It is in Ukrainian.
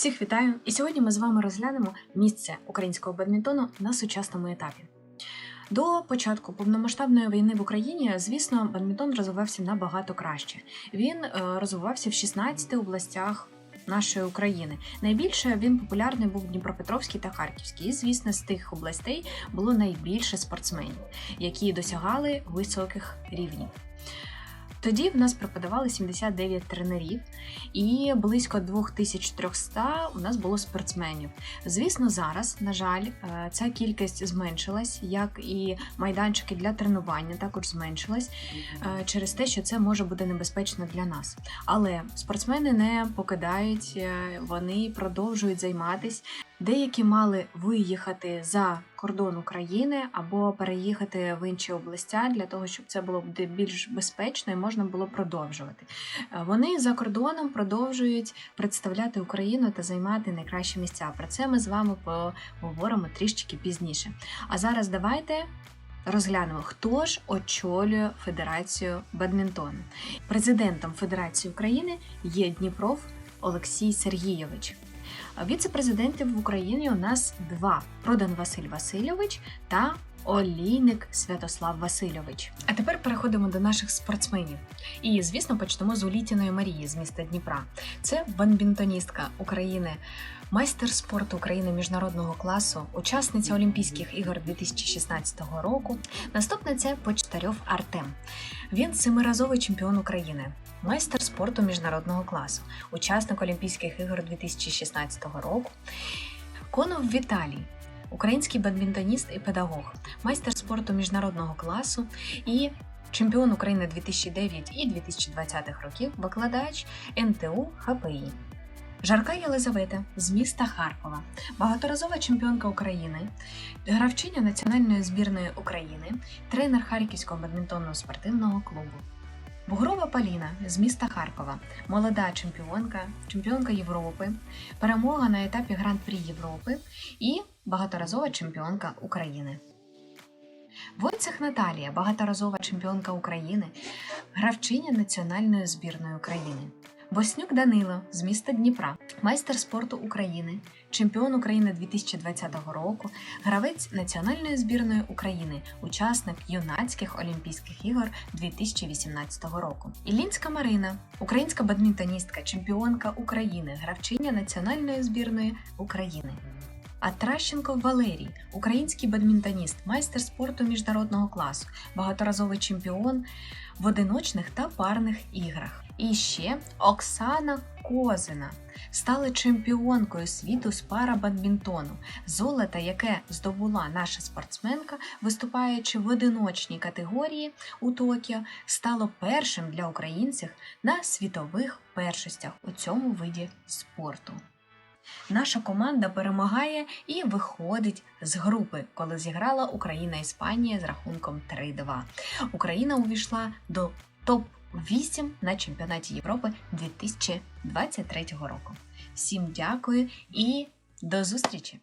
Всіх вітаю! І сьогодні ми з вами розглянемо місце українського бадмінтону на сучасному етапі. До початку повномасштабної війни в Україні, звісно, бадмінтон розвивався набагато краще. Він е, розвивався в 16 областях нашої України. Найбільше він популярний був Дніпропетровський та Харківський. І, звісно, з тих областей було найбільше спортсменів, які досягали високих рівнів. Тоді в нас преподавали 79 тренерів, і близько 2300 у нас було спортсменів. Звісно, зараз, на жаль, е, ця кількість зменшилась, як і майданчики для тренування також зменшилась е, через те, що це може бути небезпечно для нас. Але спортсмени не покидають, е, вони продовжують займатися. Деякі мали виїхати за кордон України або переїхати в інші областя для того, щоб це було більш безпечно і можна було продовжувати. Е, Вони за кордоном продовжують представляти Україну та займати найкращі місця. Про це ми з вами поговоримо трішки пізніше. А зараз давайте. Розглянемо, хто ж очолює Федерацію бадмінтону. Президентом Федерації України є Дніпров Олексій Сергійович. Віце-президентів в Україні у нас два: Продан Василь Васильович та Олійник Святослав Васильович. А тепер переходимо до наших спортсменів. І, звісно, почнемо з Улітіної Марії з міста Дніпра. Це бадмінтоністка України, майстер спорту України міжнародного класу, учасниця Олімпійських ігор 2016 року. Наступне це Почтарьов Артем. Він семиразовий чемпіон України, майстер спорту міжнародного класу, учасник Олімпійських ігор 2016 року. Конов Віталій. Український бадмінтоніст і педагог, майстер спорту міжнародного класу і чемпіон України 2009 і 2020 років, викладач НТУ ХПІ. Жарка Єлизавета з міста Харкова, багаторазова чемпіонка України, гравчиня національної збірної України, тренер Харківського бадмінтонного спортивного клубу. Бугрова Паліна з міста Харкова, молода чемпіонка, чемпіонка Європи, перемога на етапі Гран-прі Європи і багаторазова чемпіонка України. Войцех Наталія, багаторазова чемпіонка України, гравчиня національної збірної України. Воснюк Данило з міста Дніпра, майстер спорту України, чемпіон України 2020 року, гравець національної збірної України, учасник юнацьких Олімпійських ігор 2018 року. Ілінська Марина, українська бадмінтоністка, чемпіонка України, гравчиня національної збірної України. А Тращенко Валерій, український бадмінтоніст, майстер спорту міжнародного класу, багаторазовий чемпіон в одиночних та парних іграх. І ще Оксана Козина стала чемпіонкою світу з парабадмінтону, золото, яке здобула наша спортсменка, виступаючи в одиночній категорії у Токіо, стало першим для українців на світових першостях у цьому виді спорту. Наша команда перемагає і виходить з групи, коли зіграла Україна-Іспанія з рахунком 3-2. Україна увійшла до топ-8 на чемпіонаті Європи 2023 року. Всім дякую і до зустрічі!